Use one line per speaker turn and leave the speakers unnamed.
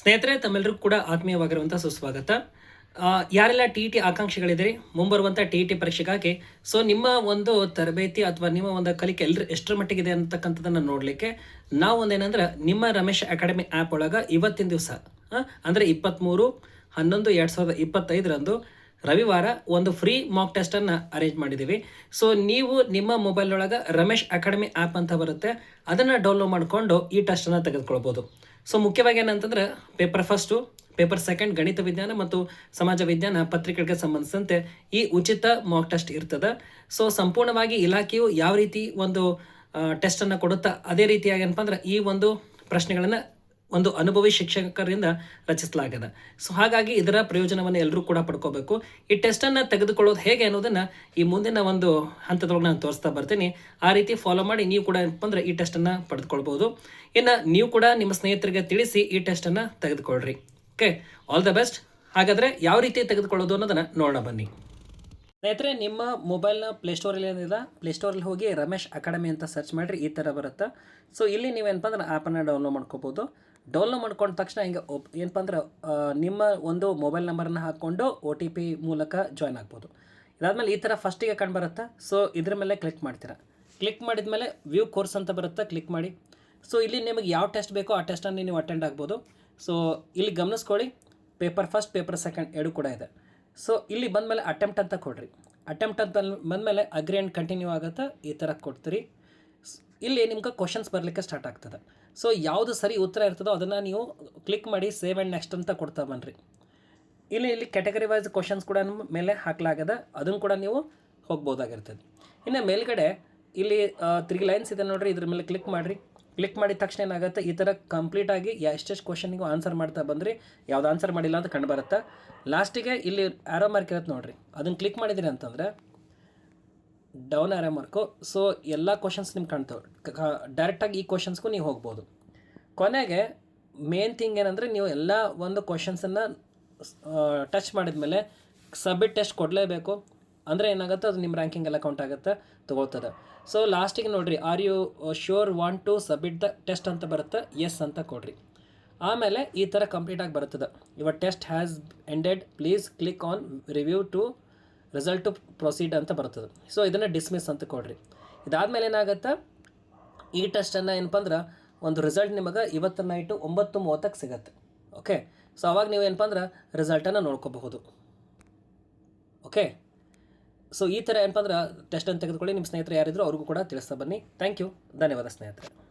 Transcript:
ಸ್ನೇಹಿತರೆ ತಮ್ಮೆಲ್ಲರಿಗೂ ಕೂಡ ಆತ್ಮೀಯವಾಗಿರುವಂಥ ಸುಸ್ವಾಗತ. ಯಾರೆಲ್ಲ ಟಿ ಟಿ ಆಕಾಂಕ್ಷಿಗಳಿದ್ದೀರಿ ಮುಂಬರುವಂಥ ಟಿ ಟಿ ಪರೀಕ್ಷೆಗಾಗಿ? ಸೊ ನಿಮ್ಮ ಒಂದು ತರಬೇತಿ ಅಥವಾ ನಿಮ್ಮ ಒಂದು ಕಲಿಕೆ ಎಲ್ಲರೂ ಎಷ್ಟರ ಮಟ್ಟಿಗಿದೆ ಅಂತಕ್ಕಂಥದ್ದನ್ನು ನೋಡಲಿಕ್ಕೆ ನಾವು ಒಂದೇನಂದ್ರೆ ನಿಮ್ಮ ರಮೇಶ್ ಅಕಾಡೆಮಿ ಆ್ಯಪ್ ಒಳಗೆ ಇವತ್ತಿನ ದಿವಸ ಅಂದರೆ ಇಪ್ಪತ್ತ್ಮೂರು ಹನ್ನೊಂದು, ಎರಡು ಸಾವಿರದ ಇಪ್ಪತ್ತೈದರಂದು ರವಿವಾರ ಒಂದು ಫ್ರೀ ಮಾಕ್ ಟೆಸ್ಟನ್ನು ಅರೇಂಜ್ ಮಾಡಿದ್ದೀವಿ ಸೊ ನೀವು ನಿಮ್ಮ ಮೊಬೈಲ್ ಒಳಗೆ ರಮೇಶ್ ಅಕಾಡೆಮಿ ಆ್ಯಪ್ ಅಂತ ಬರುತ್ತೆ, ಅದನ್ನು ಡೌನ್ಲೋಡ್ ಮಾಡಿಕೊಂಡು ಈ ಟೆಸ್ಟನ್ನು ತೆಗೆದುಕೊಳ್ಬೋದು. ಸೊ ಮುಖ್ಯವಾಗಿ ಏನಂತಂದ್ರೆ ಪೇಪರ್ ಫಸ್ಟು ಪೇಪರ್ ಸೆಕೆಂಡ್ ಗಣಿತ ವಿಜ್ಞಾನ ಮತ್ತು ಸಮಾಜ ವಿಜ್ಞಾನ ಪತ್ರಿಕೆಗಳಿಗೆ ಸಂಬಂಧಿಸಿದಂತೆ ಈ ಉಚಿತ ಮಾಕ್ ಟೆಸ್ಟ್ ಇರ್ತದೆ. ಸೊ ಸಂಪೂರ್ಣವಾಗಿ ಇಲಾಖೆಯು ಯಾವ ರೀತಿ ಒಂದು ಟೆಸ್ಟನ್ನು ಕೊಡುತ್ತಾ, ಅದೇ ರೀತಿಯಾಗಿ ಏನಪ್ಪ ಅಂದ್ರೆ ಈ ಒಂದು ಪ್ರಶ್ನೆಗಳನ್ನು ಒಂದು ಅನುಭವಿ ಶಿಕ್ಷಕರಿಂದ ರಚಿಸಲಾಗಿದೆ ಸೊ ಹಾಗಾಗಿ ಇದರ ಪ್ರಯೋಜನವನ್ನು ಎಲ್ಲರೂ ಕೂಡ ಪಡ್ಕೋಬೇಕು. ಈ ಟೆಸ್ಟನ್ನು ತೆಗೆದುಕೊಳ್ಳೋದು ಹೇಗೆ ಅನ್ನೋದನ್ನು ಈ ಮುಂದಿನ ಒಂದು ಹಂತದೊಳಗೆ ನಾನು ತೋರಿಸ್ತಾ ಬರ್ತೀನಿ. ಆ ರೀತಿ ಫಾಲೋ ಮಾಡಿ ನೀವು ಕೂಡ ಏನಪ್ಪ ಅಂದ್ರೆ ಈ ಟೆಸ್ಟನ್ನು ಪಡೆದುಕೊಳ್ಬೋದು ಇನ್ನು ನೀವು ಕೂಡ ನಿಮ್ಮ ಸ್ನೇಹಿತರಿಗೆ ತಿಳಿಸಿ ಈ ಟೆಸ್ಟನ್ನು ತೆಗೆದುಕೊಳ್ಳ್ರಿ ಓಕೆ ಆಲ್ ದ ಬೆಸ್ಟ್ ಹಾಗಾದರೆ ಯಾವ ರೀತಿ ತೆಗೆದುಕೊಳ್ಳೋದು ಅನ್ನೋದನ್ನು ನೋಡೋಣ ಬನ್ನಿ. ಸ್ನೇಹಿತರೆ, ನಿಮ್ಮ ಮೊಬೈಲ್ನ ಪ್ಲೇಸ್ಟೋರಲ್ಲಿ ಏನಿದೆ ಪ್ಲೇಸ್ಟೋರಲ್ಲಿ ಹೋಗಿ ರಮೇಶ್ ಅಕಾಡೆಮಿ ಅಂತ ಸರ್ಚ್ ಮಾಡಿರಿ, ಈ ಥರ ಬರುತ್ತೆ. ಸೊ ಇಲ್ಲಿ ನೀವೇನಪ್ಪ ಅಂದ್ರೆ ಆ್ಯಪನ್ನು ಡೌನ್ಲೋಡ್ ಮಾಡ್ಕೋಬೋದು. ಡೌನ್ಲೋಡ್ ಮಾಡ್ಕೊಂಡ ತಕ್ಷಣ ಹಿಂಗೆ ಏನಪ್ಪ ಅಂದ್ರೆ ನಿಮ್ಮ ಒಂದು ಮೊಬೈಲ್ ನಂಬರನ್ನು ಹಾಕ್ಕೊಂಡು ಒ ಟಿ ಪಿ ಮೂಲಕ ಜಾಯ್ನ್ ಆಗ್ಬೋದು. ಇದಾದಮೇಲೆ ಈ ಥರ ಫಸ್ಟಿಗೆ ಕಂಡು ಬರುತ್ತಾ. ಸೊ ಇದ್ರ ಮೇಲೆ ಕ್ಲಿಕ್ ಮಾಡ್ತೀರಾ. ಕ್ಲಿಕ್ ಮಾಡಿದ ಮೇಲೆ ವ್ಯೂ ಕೋರ್ಸ್ ಅಂತ ಬರುತ್ತೆ ಕ್ಲಿಕ್ ಮಾಡಿ. ಸೊ ಇಲ್ಲಿ ನಿಮಗೆ ಯಾವ ಟೆಸ್ಟ್ ಬೇಕೋ ಆ ಟೆಸ್ಟನ್ನು ನೀವು ಅಟೆಂಡ್ ಆಗ್ಬೋದು. ಸೊ ಇಲ್ಲಿ ಗಮನಿಸ್ಕೊಳ್ಳಿ. ಪೇಪರ್ ಫಸ್ಟ್ ಪೇಪರ್ ಸೆಕೆಂಡ್ ಎರಡು ಕೂಡ ಇದೆ. ಸೊ ಇಲ್ಲಿ ಬಂದಮೇಲೆ ಅಟೆಂಪ್ಟ್ ಅಂತ ಕೊಡ್ರಿ. ಅಟೆಂಪ್ಟ್ ಅಂತ ಬಂದಮೇಲೆ ಅಗ್ರಿ ಆ್ಯಂಡ್ ಕಂಟಿನ್ಯೂ ಆಗುತ್ತೆ. ಈ ಥರ ಕೊಡ್ತೀರಿ. ಇಲ್ಲಿ ನಿಮ್ಗೆ ಕ್ವಶನ್ಸ್ ಬರಲಿಕ್ಕೆ ಸ್ಟಾರ್ಟ್ ಆಗ್ತದೆ. ಸೊ ಯಾವುದು ಸರಿ ಉತ್ತರ ಇರ್ತದೋ ಅದನ್ನು ನೀವು ಕ್ಲಿಕ್ ಮಾಡಿ ಸೇವ್ ಆ್ಯಂಡ್ ನೆಕ್ಸ್ಟ್ ಅಂತ ಕೊಡ್ತಾ ಬನ್ನಿರಿ ಇಲ್ಲಿ ಇಲ್ಲಿ ಕ್ಯಾಟಗರಿ ವೈಸ್ ಕ್ವಶನ್ಸ್ ಕೂಡ ಮೇಲೆ ಹಾಕಲಾಗದ, ಅದನ್ನು ಕೂಡ ನೀವು ಹೋಗ್ಬೋದಾಗಿರ್ತದೆ. ಇನ್ನು ಮೇಲ್ಗಡೆ ಇಲ್ಲಿ ತ್ರೀ ಲೈನ್ಸ್ ಇದೆ ನೋಡ್ರಿ, ಇದ್ರ ಮೇಲೆ ಕ್ಲಿಕ್ ಮಾಡಿರಿ. ಕ್ಲಿಕ್ ಮಾಡಿದ ತಕ್ಷಣ ಏನಾಗುತ್ತೆ, ಈ ಥರ ಕಂಪ್ಲೀಟಾಗಿ ಎಷ್ಟೆಷ್ಟು ಕ್ವಶನಿಗೂ ಆನ್ಸರ್ ಮಾಡ್ತಾ ಬಂದ್ರಿ, ಯಾವ್ದು ಆನ್ಸರ್ ಮಾಡಿಲ್ಲ ಅಂತ ಕಂಡು ಬರುತ್ತೆ? ಲಾಸ್ಟಿಗೆ ಇಲ್ಲಿ ಆರೋ ಮಾರ್ಕ್ ಇರುತ್ತೆ ನೋಡಿರಿ. ಅದನ್ನು ಕ್ಲಿಕ್ ಮಾಡಿದ್ರಿ ಅಂತಂದರೆ ಡೌನ್ ಆರೋ ಮಾರ್ಕು ಸೊ ಎಲ್ಲ ಕ್ವಶನ್ಸ್ ನಿಮ್ಗೆ ಕಾಣ್ತವೆ. ಡೈರೆಕ್ಟಾಗಿ ಈ ಕ್ವಶನ್ಸ್ಗೂ ನೀವು ಹೋಗ್ಬೋದು. ಕೊನೆಗೆ ಮೇನ್ ಥಿಂಗ್ ಏನಂದರೆ ನೀವು ಎಲ್ಲ ಒಂದು ಕ್ವಶನ್ಸನ್ನು ಟಚ್ ಮಾಡಿದ್ಮೇಲೆ ಸಬ್ಮಿಟ್ ಟೆಸ್ಟ್ ಕೊಡಲೇಬೇಕು. ಅಂದರೆ ಏನಾಗುತ್ತೆ? ಅದು ನಿಮ್ಮ ರ್ಯಾಂಕಿಂಗ್ ಎಲ್ಲ ಕೌಂಟ್ ಆಗುತ್ತೆ, ತೊಗೊಳ್ತದೆ. ಸೊ ಲಾಸ್ಟಿಗೆ ನೋಡಿರಿ are you sure want to submit the test ಅಂತ ಬರುತ್ತೆ? ಎಸ್ ಅಂತ ಕೊಡ್ರಿ. ಆಮೇಲೆ ಈ ಥರ ಕಂಪ್ಲೀಟಾಗಿ ಬರ್ತದೆ ಇವಾಗ test has ended please click on review to result proceed ಅಂತ ಬರ್ತದೆ. ಸೊ ಇದನ್ನು ಡಿಸ್ಮಿಸ್ ಅಂತ ಕೊಡ್ರಿ. ಇದಾದಮೇಲೆ ಏನಾಗುತ್ತೆ? ಈ ಟೆಸ್ಟನ್ನು ಏನಪ್ಪ ಅಂದ್ರೆ ಒಂದು ರಿಸಲ್ಟ್ ನಿಮಗೆ ಇವತ್ತು ನೈಟು ಒಂಬತ್ತು ಮೂವತ್ತಕ್ಕೆ ಸಿಗತ್ತೆ. ಓಕೆ ಸೊ ಅವಾಗ ನೀವು ಏನಪ್ಪ ಅಂದ್ರೆ ರಿಸಲ್ಟನ್ನು ನೋಡ್ಕೋಬಹುದು. ಓಕೆ ಸೊ ಈ ಥರ ಏನಪ್ಪ ಅಂದ್ರೆ ಟೆಸ್ಟನ್ನು ತೆಗೆದುಕೊಳ್ಳಿ. ನಿಮ್ಮ ಸ್ನೇಹಿತರು ಯಾರಿದ್ರು ಅವ್ರಿಗೂ ಕೂಡ ತಿಳಿಸ್ತಾ ಬನ್ನಿ. ಥ್ಯಾಂಕ್ ಯು ಧನ್ಯವಾದ ಸ್ನೇಹಿತರೆ.